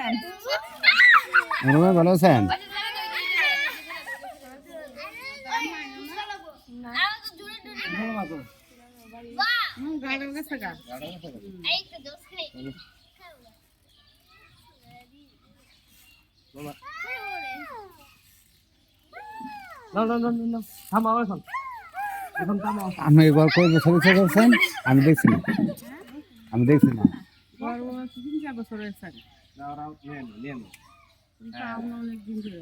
আছেন? রুমে ভালো আছেন? আপনি এবার কই বছর বছর করছেন? আমি দেখছি না। আমি দেখছি না। বছর হয়েছে কিন্তু আমরা অনেক দিন ধরে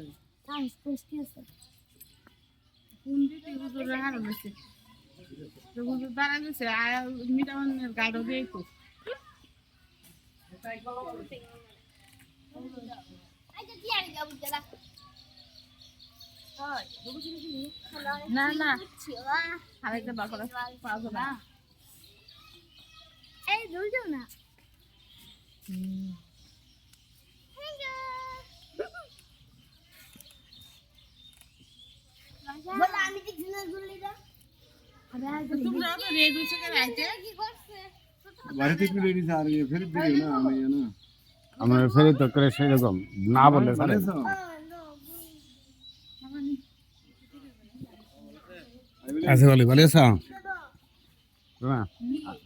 কোন দিকে হুজুর হারো গেছে তো হুজুর দাঁড়া গেছে আয়া মিটামানের গাড়ো দিয়ে তো না না আরেকটা বার করা না এই দুটো না বলো বাড়িতে কি রেডি আর ফেরত দিবি না আমি না। আমার ফেরত তো করে সেরকম না বললে স্যার আছে বলি ভালো আছো? রুমা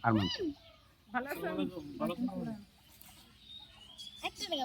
আর ভালো আছে? একটা টাকা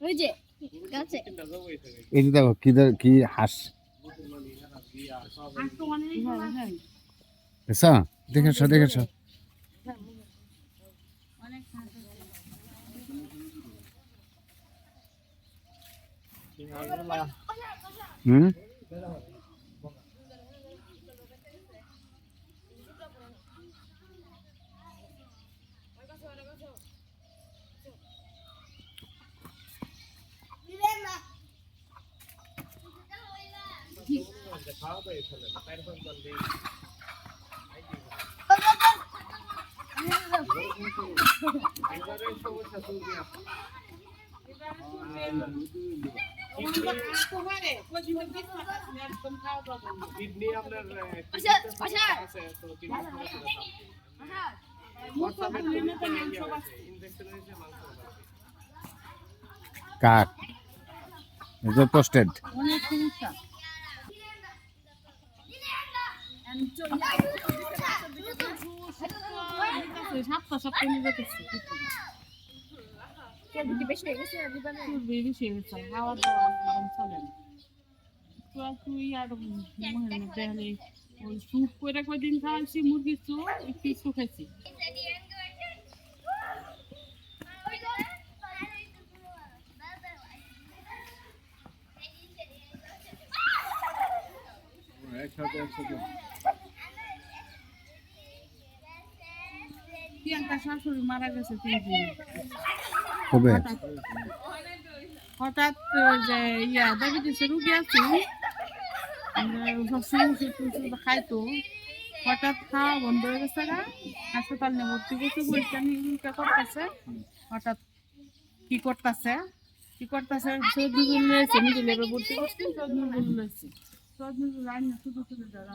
এই যে দেখো কি কি হাঁস আর তো অনেক হ্যাঁ দেখছ দেখেছ দেখেছ অনেক হুম? কিডনি আপনার আছে তো কাক পোস্টেড অনেক তুই আর দেখালে ওই স্যুপ করে কয়দিন খাওয়াইছি মুরগির স্যুপ একটু একটু খাইছি একসাথে একসাথে। প্রিয়াঙ্কা শাশুড়ি মারা গেছে তিন দিন কবে? হঠাৎ। হঠাৎ যে ইয়া ডায়াবেটিসের রুগী আছে। সবসময় ওষুধ টষুধ খাইতো। হঠাৎ খাওয়া বন্ধ হয়ে গেছে গা। হাসপাতাল নিয়ে ভর্তি করতে পরীক্ষা নিরীক্ষা করতেছে। হঠাৎ কি করতেছে? কি করতেছে? সর্দি লেভেল ভর্তি করছি সর্দি শুধু শুধু দাঁড়া